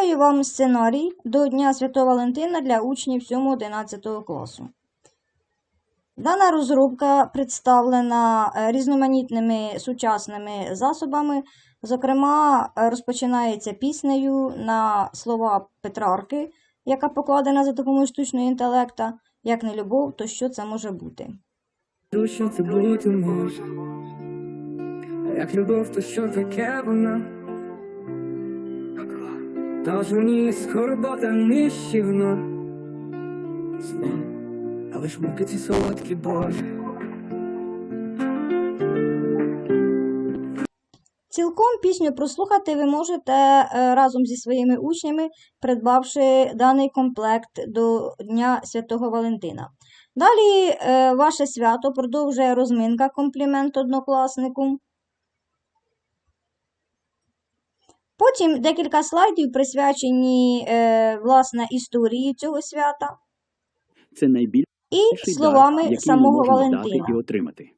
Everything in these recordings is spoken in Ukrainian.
Представляю вам сценарій до Дня Святого Валентина для учнів 7-11 класу. Дана розробка представлена е, різноманітними сучасними засобами. Зокрема, е, розпочинається піснею на слова Петрарки, яка покладена за допомогою штучного інтелекта. Як не любов, то що це може бути? Що це бути може? Як любов, то що таке вона? Тож мені скорбота нищівна. Сон, але ж муки ці солодкі Боже. Цілком пісню прослухати ви можете е, разом зі своїми учнями, придбавши даний комплект до Дня Святого Валентина. Далі е, ваше свято продовжує розминка комплімент однокласнику. Потім декілька слайдів присвячені е, власне історії цього свята Це найбільший і словами дар, самого Валентина. і отримати.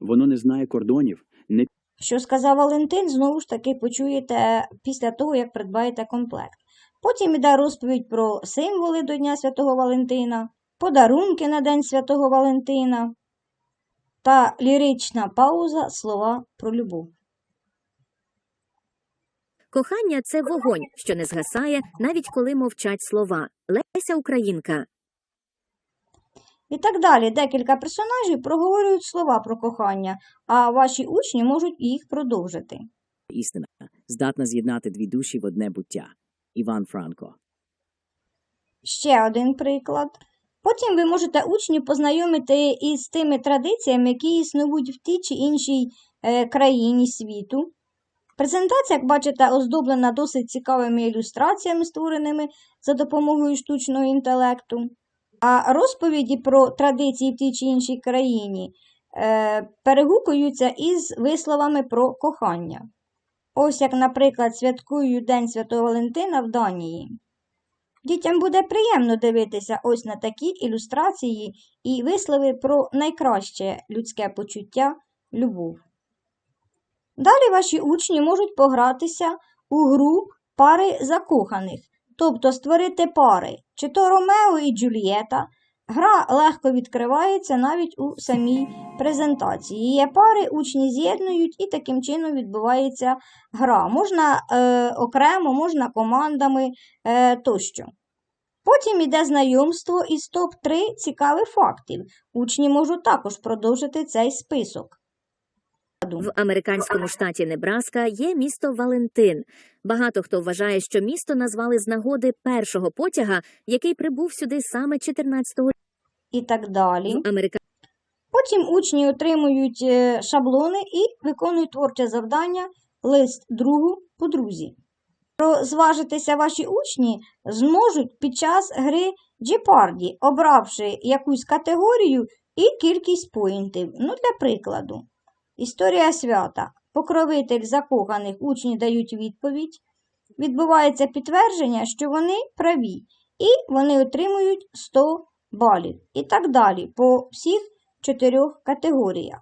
Воно не знає кордонів, не Що сказав Валентин, знову ж таки почуєте після того, як придбаєте комплект. Потім іде розповідь про символи до Дня Святого Валентина, подарунки на День Святого Валентина та лірична пауза слова про любов. Кохання це вогонь, що не згасає, навіть коли мовчать слова. Леся Українка. І так далі. Декілька персонажів проговорюють слова про кохання, а ваші учні можуть їх продовжити. істина здатна з'єднати дві душі в одне буття. Іван Франко. Ще один приклад. Потім ви можете учнів познайомити із тими традиціями, які існують в тій чи іншій е, країні світу. Презентація, як бачите, оздоблена досить цікавими ілюстраціями, створеними за допомогою штучного інтелекту. А розповіді про традиції в тій чи іншій країні е, перегукуються із висловами про кохання. Ось як, наприклад, святкують День Святого Валентина в Данії. Дітям буде приємно дивитися ось на такі ілюстрації і вислови про найкраще людське почуття любов. Далі ваші учні можуть погратися у гру пари закоханих, тобто створити пари, чи то Ромео і Джульєта. Гра легко відкривається навіть у самій презентації. Є пари, учні з'єднують і таким чином відбувається гра. Можна е, окремо, можна командами е, тощо. Потім іде знайомство із топ-3 цікавих фактів. Учні можуть також продовжити цей список. В американському штаті Небраска є місто Валентин. Багато хто вважає, що місто назвали з нагоди першого потяга, який прибув сюди саме 14-го І так далі. в Америка... Потім учні отримують е, шаблони і виконують творче завдання лист другу подрузі. Розважитися ваші учні зможуть під час гри Jeopardy, обравши якусь категорію і кількість поінтів. Ну, для прикладу. Історія свята. Покровитель закоханих учні дають відповідь. Відбувається підтвердження, що вони праві, і вони отримують 100 балів. І так далі по всіх чотирьох категоріях.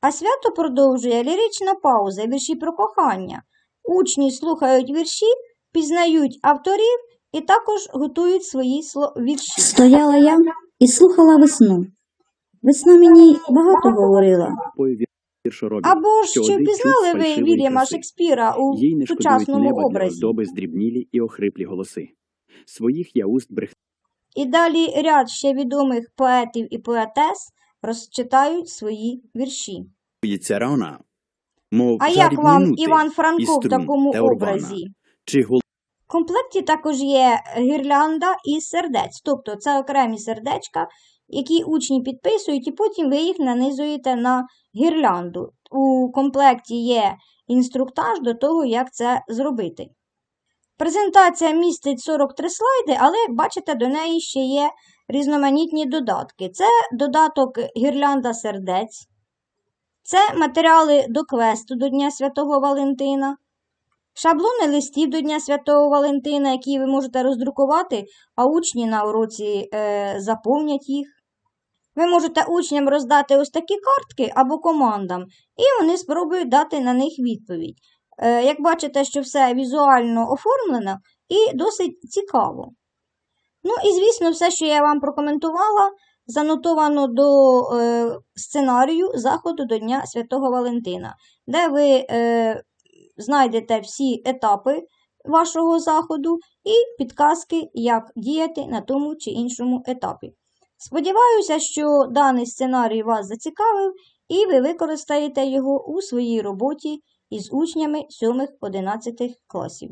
А свято продовжує лірична пауза, вірші про кохання. Учні слухають вірші, пізнають авторів і також готують свої вірші. Стояла я і слухала весну. Весна мені багато говорила. Або ж чи впізнали ви Вільяма. Шекспіра у Їй не сучасному неба образі? здрібнілі і охриплі голоси. Своїх я уст брехні І далі ряд ще відомих поетів і поетес розчитають свої вірші. Мов А як вам Іван Франко в такому образі? чи В комплекті також є гірлянда із сердець, тобто це окремі сердечка, які учні підписують, і потім ви їх нанизуєте на гірлянду. У комплекті є інструктаж до того, як це зробити. Презентація містить 43 слайди, але, як бачите, до неї ще є різноманітні додатки. Це додаток гірлянда сердець, це матеріали до квесту до Дня Святого Валентина. Шаблони листів до Дня Святого Валентина, які ви можете роздрукувати, а учні на уроці е, заповнять їх. Ви можете учням роздати ось такі картки або командам, і вони спробують дати на них відповідь. Е, Як бачите, що все візуально оформлено і досить цікаво. Ну і, звісно, все, що я вам прокоментувала, занотовано до е, сценарію заходу до Дня Святого Валентина, де ви е, знайдете всі етапи вашого заходу і підказки, як діяти на тому чи іншому етапі. Сподіваюся, що даний сценарій вас зацікавив і ви використаєте його у своїй роботі із учнями 7-11 класів.